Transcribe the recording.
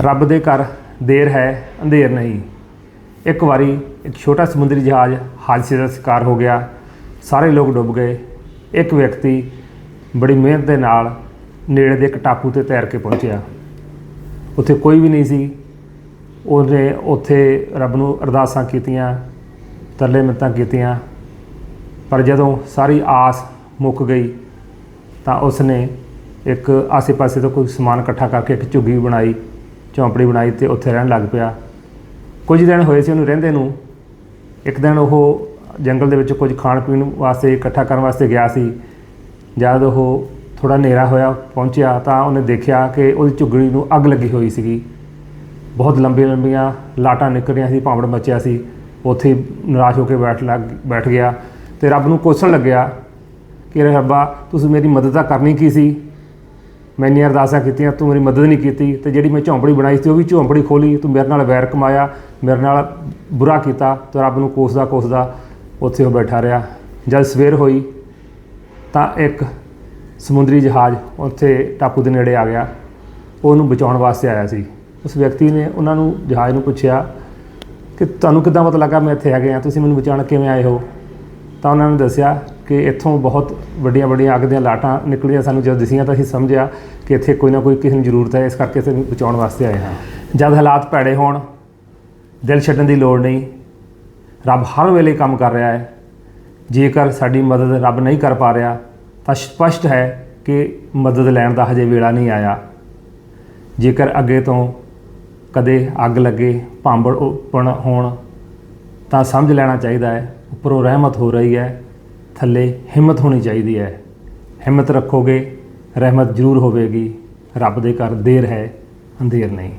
ਰੱਬ ਦੇ ਘਰ ਦੇਰ ਹੈ, ਅੰਧੇਰ ਨਹੀਂ। ਇੱਕ ਵਾਰੀ ਇੱਕ ਛੋਟਾ ਸਮੁੰਦਰੀ ਜਹਾਜ਼ ਹਾਦਸੇ ਦਾ ਸ਼ਿਕਾਰ ਹੋ ਗਿਆ। ਸਾਰੇ ਲੋਕ ਡੁੱਬ ਗਏ। ਇੱਕ ਵਿਅਕਤੀ ਬੜੀ ਮਿਹਨਤ ਦੇ ਨਾਲ ਨੇੜੇ ਦੇ ਇੱਕ ਟਾਪੂ ਤੇ ਤੈਰ ਕੇ ਪਹੁੰਚਿਆ। ਉੱਥੇ ਕੋਈ ਵੀ ਨਹੀਂ ਸੀ। ਉਹਨੇ ਉੱਥੇ ਰੱਬ ਨੂੰ ਅਰਦਾਸਾਂ ਕੀਤੀਆਂ, ਤਰਲੇ ਮਿੰਨਤਾਂ ਕੀਤੀਆਂ। ਪਰ ਜਦੋਂ ਸਾਰੀ ਆਸ ਮੁੱਕ ਗਈ, ਤਾਂ ਉਸਨੇ ਇੱਕ ਆਸੇ-ਪਾਸੇ ਤੋਂ ਕੋਈ ਸਮਾਨ ਇਕੱਠਾ ਕਰਕੇ ਇੱਕ ਝੁੱਗੀ ਬਣਾਈ। ਝੌਂਪੜੀ ਬਣਾਈ ਤੇ ਉੱਥੇ ਰਹਿਣ ਲੱਗ ਪਿਆ। ਕੁਝ ਦਿਨ ਹੋਏ ਸੀ ਉਹਨੂੰ ਰਹਿੰਦੇ ਨੂੰ। ਇੱਕ ਦਿਨ ਉਹ ਜੰਗਲ ਦੇ ਵਿੱਚ ਕੁਝ ਖਾਣ ਪੀਣ ਵਾਸਤੇ ਇਕੱਠਾ ਕਰਨ ਵਾਸਤੇ ਗਿਆ ਸੀ। ਜਦ ਉਹ ਥੋੜਾ ਹਨੇਰਾ ਹੋਇਆ, ਪਹੁੰਚਿਆ ਤਾਂ ਉਹਨੇ ਦੇਖਿਆ ਕਿ ਉਹਦੀ ਝੁੱਗੜੀ ਨੂੰ ਅੱਗ ਲੱਗੀ ਹੋਈ ਸੀਗੀ। ਬਹੁਤ ਲੰਬੀਆਂ ਲੰਬੀਆਂ ਲਾਟਾਂ ਨਿਕਲ ਰਹੀਆਂ ਸੀ, ਭਾਂਬੜ ਮੱਚਿਆ ਸੀ। ਉੱਥੇ ਨਿਰਾਸ਼ ਹੋ ਕੇ ਬੈਠ ਲੱਗ, ਬੈਠ ਗਿਆ ਤੇ ਰੱਬ ਨੂੰ ਕੋਸਣ ਲੱਗਿਆ ਕਿ ਰੇ ਰੱਬਾ, ਤੁਸੀਂ ਮੇਰੀ ਮਦਦ ਤਾਂ ਕਰਨੀ ਕੀ ਸੀ? ਮੈਂ ਅਰਦਾਸਾਂ ਕੀਤੀਆਂ, ਤੂੰ ਮੇਰੀ ਮਦਦ ਨਹੀਂ ਕੀਤੀ ਤੇ ਜਿਹੜੀ ਮੈਂ ਝੌਂਪੜੀ ਬਣਾਈ ਸੀ ਉਹ ਵੀ ਝੌਂਪੜੀ ਖੋਲੀ, ਤੂੰ ਮੇਰੇ ਨਾਲ ਵੈਰ ਕਮਾਇਆ, ਮੇਰੇ ਨਾਲ ਬੁਰਾ ਕੀਤਾ, ਤੇ ਰੱਬ ਨੂੰ ਕੋਸਦਾ ਕੋਸਦਾ ਉੱਥੇ ਉਹ ਬੈਠਾ ਰਿਹਾ। ਜਦ ਸਵੇਰ ਹੋਈ ਤਾਂ ਇੱਕ ਸਮੁੰਦਰੀ ਜਹਾਜ਼ ਉੱਥੇ ਟਾਪੂ ਦੇ ਨੇੜੇ ਆ ਗਿਆ। ਉਹਨੂੰ ਬਚਾਉਣ ਵਾਸਤੇ ਆਇਆ ਸੀ। ਉਸ ਵਿਅਕਤੀ ਨੇ ਉਹਨਾਂ ਨੂੰ ਜਹਾਜ਼ ਨੂੰ ਪੁੱਛਿਆ ਕਿ ਤੁਹਾਨੂੰ ਕਿੱਦਾਂ ਪਤਾ ਲੱਗਾ ਮੈਂ ਇੱਥੇ ਆ ਗਿਆ ਤੁਸੀਂ ਮੈਨੂੰ ਬਚਾਉਣ ਕਿਵੇਂ ਆਏ ਹੋ? ਤਾਂ ਉਹਨਾਂ ਨੇ ਦੱਸਿਆ ਕਿ ਇੱਥੋਂ ਬਹੁਤ ਵੱਡੀਆਂ ਵੱਡੀਆਂ ਅੱਗ ਦੀਆਂ ਲਾਟਾਂ ਨਿਕਲੀਆਂ ਸਾਨੂੰ, ਜਦ ਦਿਸੀਆਂ ਤਾਂ ਅਸੀਂ ਸਮਝਿਆ ਕਿ ਇੱਥੇ ਕੋਈ ਨਾ ਕੋਈ ਕਿਸੇ ਨੂੰ ਜ਼ਰੂਰਤ ਹੈ, ਇਸ ਕਰਕੇ ਅਸੀਂ ਬਚਾਉਣ ਵਾਸਤੇ ਆਏ ਹਾਂ। ਜਦ ਹਾਲਾਤ ਭੈੜੇ ਹੋਣ, ਦਿਲ ਛੱਡਣ ਦੀ ਲੋੜ ਨਹੀਂ, ਰੱਬ ਹਰ ਵੇਲੇ ਕੰਮ ਕਰ ਰਿਹਾ ਹੈ। ਜੇਕਰ ਸਾਡੀ ਮਦਦ ਰੱਬ ਨਹੀਂ ਕਰ ਪਾ ਰਿਹਾ, ਤਾਂ ਸਪਸ਼ਟ ਹੈ ਕਿ ਮਦਦ ਲੈਣ ਦਾ ਹਜੇ ਵੇਲਾ ਨਹੀਂ ਆਇਆ। ਜੇਕਰ ਅੱਗੇ ਤੋਂ ਕਦੇ ਅੱਗ ਲੱਗੇ, ਭਾਂਬੜ ਉੱਪਣ ਹੋਣ, ਤਾਂ ਸਮਝ ਲੈਣਾ ਚਾਹੀਦਾ ਹੈ, ਉੱਪਰੋਂ ਰਹਿਮਤ ਹੋ ਰਹੀ ਹੈ। ਥੱਲੇ ਹਿੰਮਤ ਹੋਣੀ ਚਾਹੀਦੀ ਹੈ। ਹਿੰਮਤ ਰੱਖੋਗੇ, ਰਹਿਮਤ ਜ਼ਰੂਰ ਹੋਵੇਗੀ। ਰੱਬ ਦੇ ਘਰ ਦੇਰ ਹੈ, ਅੰਧੇਰ ਨਹੀਂ।